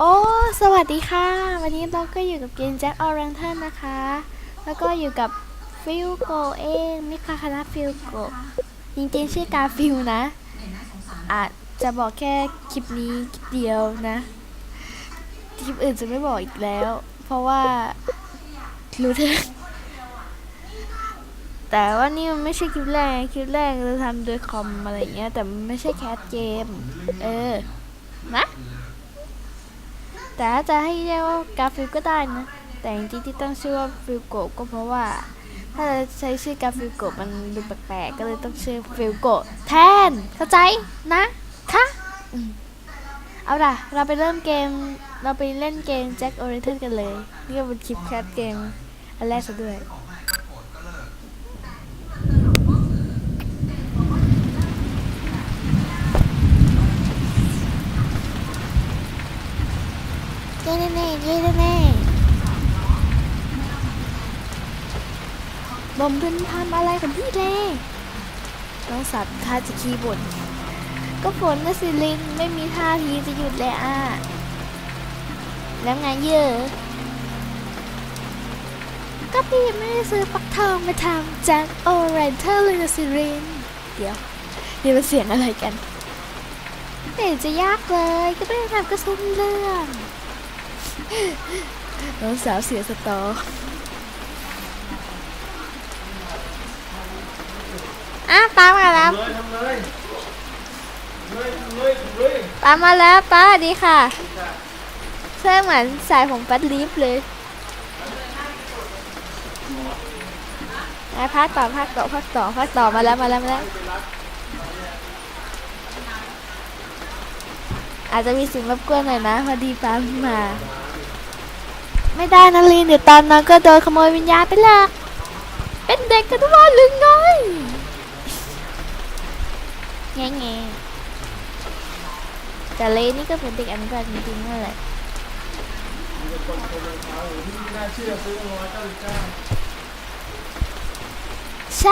โอ้ สวัสดีค่ะ วันนี้เราก็อยู่กับเกมแจ็คออรันเทนนะคะ แล้วก็อยู่กับฟิลโกเองมิคาคานาฟิลโกจริงๆชื่อกาฟิลนะ อาจจะบอกแค่คลิปนี้คลิปเดียวนะ คลิปอื่นจะไม่บอกอีกแล้ว เพราะว่ารู้เถอะแต่ว่านี่มันไม่ใช่คลิปแรก คลิปแรกเราทำโดยคอมอะไรเงี้ย แต่มันไม่ใช่แคสเกม เออ นะ แต่ถ้าจะให้เรียกว่ากาฟิลก็ได้นะ แต่จริงๆที่ตั้งชื่อว่าฟิลโกก็เพราะว่า ถ้าใช้ชื่อกาฟิลโกมันดูแปลกๆก็เลยต้องชื่อฟิลโกแทนเข้าใจนะ คะเอาล่ะ เราไปเริ่มเกม เราไปเล่นเกมแจ็คโอเรนเทนกันเลย นี่ก็เป็นคลิปแคสเกม อันแรกซะด้วย เย้แน่เย้แน่บอมทุนทำอะไรกับพี่เล่น้องสัตว์ท่าจะขี้บ่นก็ฝนนะสิลินไม่มีท่าทีจะหยุดเลยอะ แล้วไงเยอะก็พี่ไม่ได้ซื้อปักทองมาทำจากโอเรนเทอร์เลยนะสิลินเดี๋ยวนี่มันเสียงอะไรกันไม่เห็นจะยากเลย ก็ไม่ได้ทำก็ซุ้มเรื่อง น้องสาวเสียสตออะป้ามาแล้ว เลยทำเลยทำเลยทำเลยทำเลยป้ามาแล้วป้าสวัสดีค่ะเสื้อเหมือนสายผมปัดลิฟเลยอะพักต่อพักต่อพักต่อพักต่อมาแล้วมาแล้วมาแล้ว อาจจะมีเสิ่งรบกวนหน่อยนะพอดีป้าเพิ่งมา ไม่ได้นะลีนเดี๋ยวตอนนั้นก็โดนขโมยวิญญาณไปละเป็นเด็กกันทุกวันหรือไงแง่แง่แต่เลนนี่ก็เป็นเด็กอันุบาลจริงๆนั่นแหละมีคนเท้าอยู่ที่ไม่น่าเชื่อซื้อร้อยเก้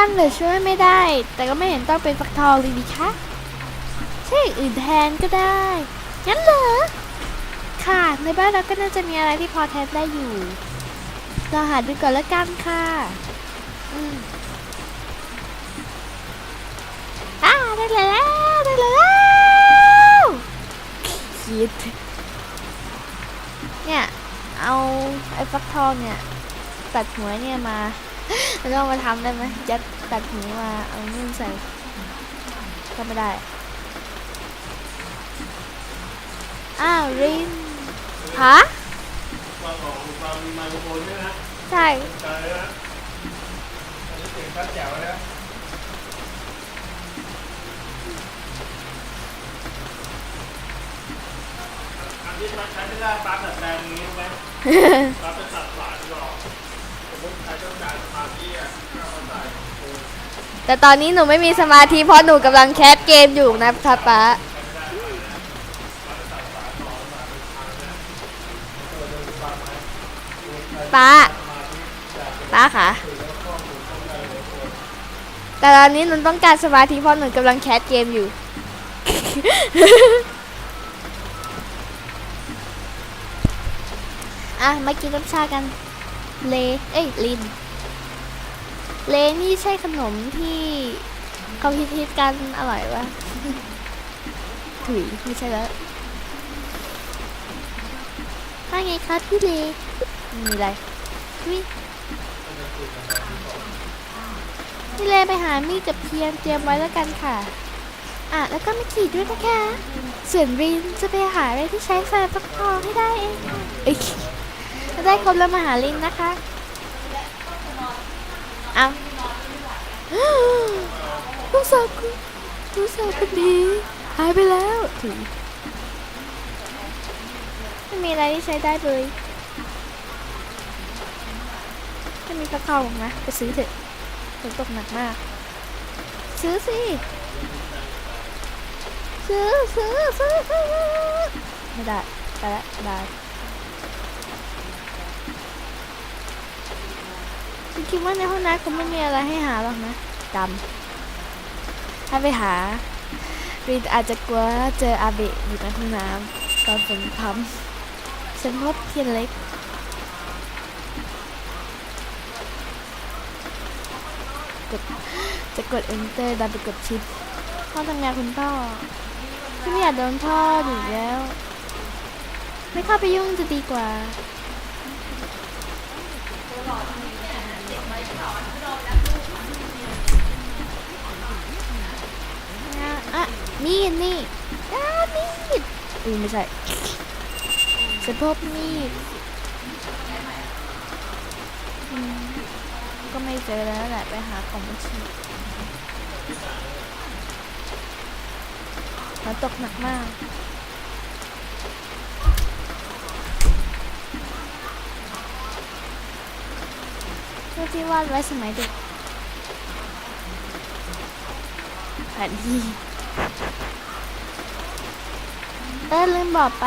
างเลยช่วยไม่ได้ แต่ก็ไม่เห็นต้องเป็นฟักทองเลยดีคะใช่อื่นแทนก็ได้ ในบ้านเราก็น่าจะมีอะไรที่พอแทนได้อยู่ เราหาดูก่อนแล้วกันค่ะอืมอ่าได้แล้วได้แล้วคิดเนี่ยเอาไอ้ฟักทองเนี่ยตัดหัวเนี่ยมาแล้วก็มาทำได้ไหมยัดตัดหัวมาเอานู่นใส่ก็ไม่ได้อ้าวริน ฮะวางของวางไมโครโฟนด้วยนะใช่ใจเลยนะอันนี้เสียงชัดแจ๋วเลยนะอันที่มันใช้ไม่ได้ปั๊บแบบแปลงอย่างนี้ไหมปั๊บเป็นตัดสายหรอกสมมติใครต้องการสมาธิอะก็เอาใส่แต่ตอนนี้หนูไม่มีสมาธิเพราะหนูกำลังแคสเกมอยู่นะครับป๊า ป๊าป๊าค่ะ แต่ตอนนี้หนูต้องการสมาธิเพราะหนูกำลังแคสเกมอยู่ อะมากินน้ำชากัน เลเอ้ยลิน เลนี่ใช่ขนมที่เขาฮิตๆกันอร่อยวะถุยไม่ใช่แล้วว่าไงครับพี่เล มีอะไรวิพี่เลไปหามีดกับเทียนเตรียมไว้แล้วกันค่ะ อะ แล้วก็ไม่ขีดด้วยนะคะ ส่วนรินจะไปหาอะไรที่ใช้ใส่ฟักทองให้ได้เองค่ะเอ้ยจะได้ครบแล้วมาหาลินนะคะ เอาลูกสาวคุณลูกสาวคนนี้หายไปแล้วถึงไม่มีอะไรที่ใช้ได้เลยามีข้าวเข้านะไปซื้อเถอะฝนตกหนักมาก ซื้อสิซื้อซื้อซื้อซื้อไม่ได้ไปละได้ฉันคิดว่าในห้องน้ำคงไม่มีอะไรให้หาหรอกนะดำถ้าไปหารินอาจจะกลัวเจออาเบะอยู่ในห้องน้ำตอนฝนพรำฉันพบเทียนเล็ก กดจะกด enter ดันไปกดชิปห้อทำงานคุณพ่อที่ไม่อยากโดนพ่อดุแล้ว ไม่เข้าไปยุ่งจะดีกว่าอะมีดนี่มีดอือไม่ใช่ฉันพบมีดอืม ก็ไม่เจอแล้วแหละไปหาของบัญชีฝนตกหนักมากเพื่อที่วาดไว้สมัยเด็กแผนที่เออลืมบอกไป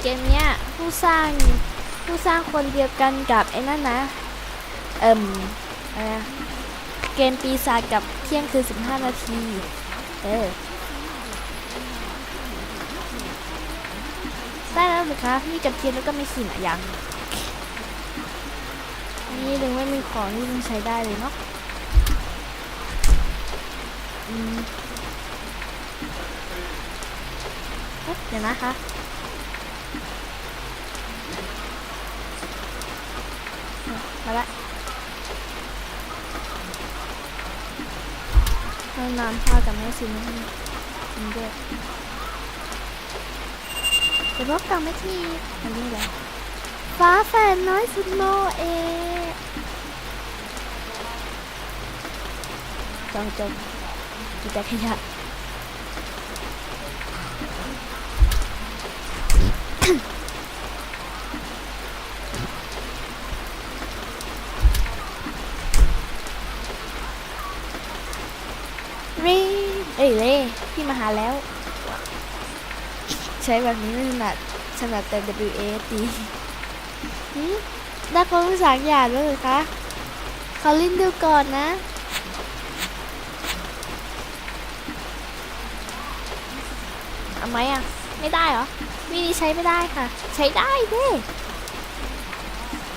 เกมเนี้ยผู้สร้างผู้สร้างคนเดียวกันกับไอ้นั่นนะ เอิ่ม เกมปีศาจกับเที่ยงคืน 15 นาที เออ ได้แล้วสิคะมีกระเทียมแล้วก็มีขิงอะยัง นี่ดึงไม่มีของที่มันใช้ได้เลยเนาะอืมเอ๊ะเดี๋ยวนะคะมาละ ห้องน้ำพ่อกับแม่ซินให้กินด้วยเดี๋ยวพบกันไม่ทีอันนี้แหละฟ้าแฝดน้อยสุดโมเอจองจงกิแต่ขยะ รีเอ้ยเล่พี่มาหาแล้ว ใช้แบบนี้ไม่ถนัดถนัดแต่ W A D หืมได้คนภาษาหยาดด้วยหรอคะเขอลิ้นดูก่อนนะเอาไหมอะ ไม่ได้เหรอวิธีใช้ไม่ได้ค่ะ ใช้ได้เด้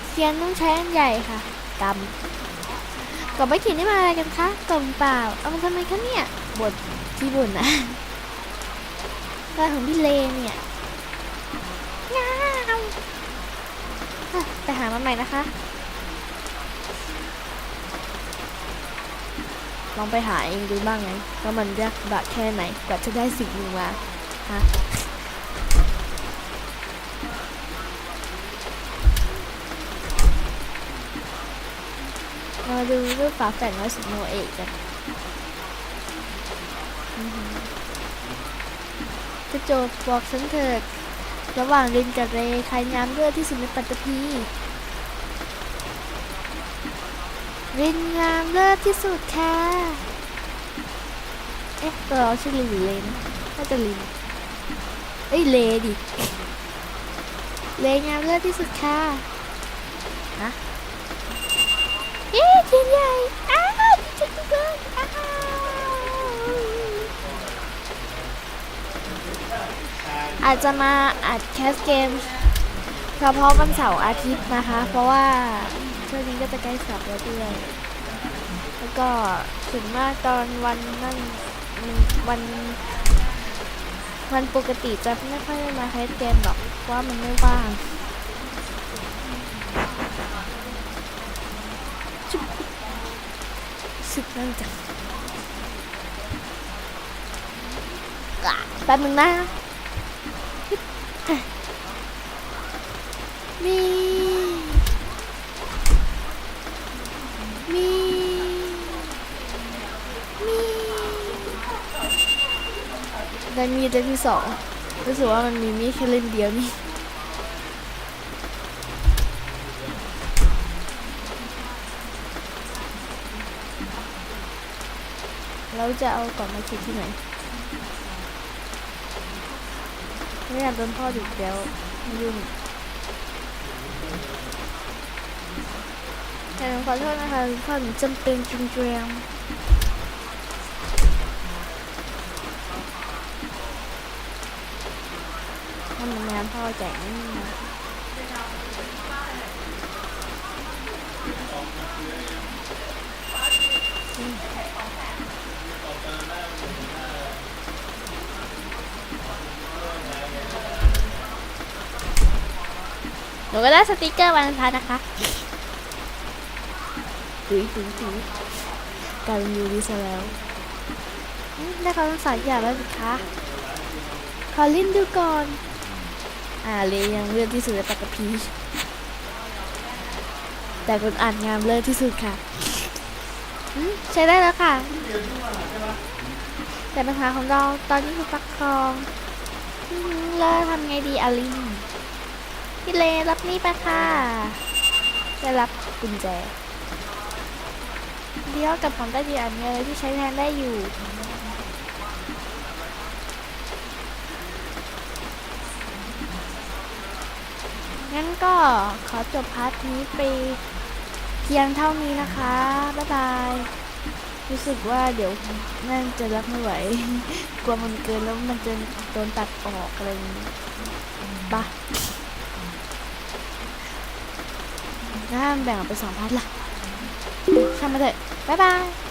เทียนต้องใช้อันใหญ่ค่ะกำ กล่องไม่ขีดนี่มาอะไรกันคะกล่องเปล่า เอามาทำไมคะเนี่ยบทที่บ่นนะบ้านของพี่เลเนี่ยง้าวอะไปหามาใหม่นะคะ ลองไปหาเองดูบ้างไงว่ามันยากบากแค่ไหนกว่าจะได้สิ่งหนึ่งมาฮะ มาดูรูปฝาแฝดน้อยสุดโนเอกกันอื้อหือจะโจบบอกฉันเถิด ระหว่างรินกับเรใครงามเลือดที่สุดในปัตตภีรินงามเลิศที่สุดค่ะ เอ๊ะตัวเราชื่อลินหรือเลนน่าจะลิน เอ้ยเลดิ เลงามเลิศที่สุดค่ะนะ เย้ทีใหญ่อ้าวดีใจจังเลยอ้าวอาจจะมาอัดแคสเกมเฉพาะวันเสาร์อาทิตย์นะคะ เพราะว่าช่วงนี้ก็จะใกล้สอบแล้วด้วยแล้วก็ถึงมากตอนวันนั่นวันวันปกติจะไม่ค่อยได้มาแคสเกมหรอกเพราะว่ามันไม่ว่างจุ๊บ สึกนั่งจังกะแป๊บนึงนะฮึบอะมีมีมีได้มีดเล่มที่สองรู้สึกว่ามันมีมีดแค่เล่มเดียวนี่ เราจะเอากล่องมาคิดที่ไหนไม่อยากโดนพ่อดุเดี๋ยวยุ่งแต่ขอโทษนะคะทุกคนจำเป็นจริงๆทำงานพ่อแจกนี่นะ หนูก็ได้สติกเกอร์วันพันนะคะดุยดุยดุยกลายเป็นยูริซะแล้วได้คำสั่งสอนอย่างแล้วสิคะขอลิ้นดูก่อน อ่าเลยยังเลือกที่สุดในปกกบพีแต่คนอ่านงามเลิศที่สุดค่ะ ใช้ได้แล้วค่ะ แต่ปัญหาของเราตอนนี้คือปักครองอืมแล้วทำไงดีอาลินพี่เลรับนี่ไปค่ะได้รับกุญแจเดียวกับของใต้ดินอันนี้เลยที่ใช้แทนได้อยู่งั้นก็ขอจบพาร์ทนี้ไปเพียงเท่านี้นะคะ บ๊ายบาย รู้สึกว่าเดี๋ยวนั่นจะรับไม่ไหว กลัวมันเกินแล้วมันจะโดนตัดออกอะไรอย่างนี้ปะน้าแบ่งออกเป็นสองพาร์ทละช่างมาเถอะบ๊ายบาย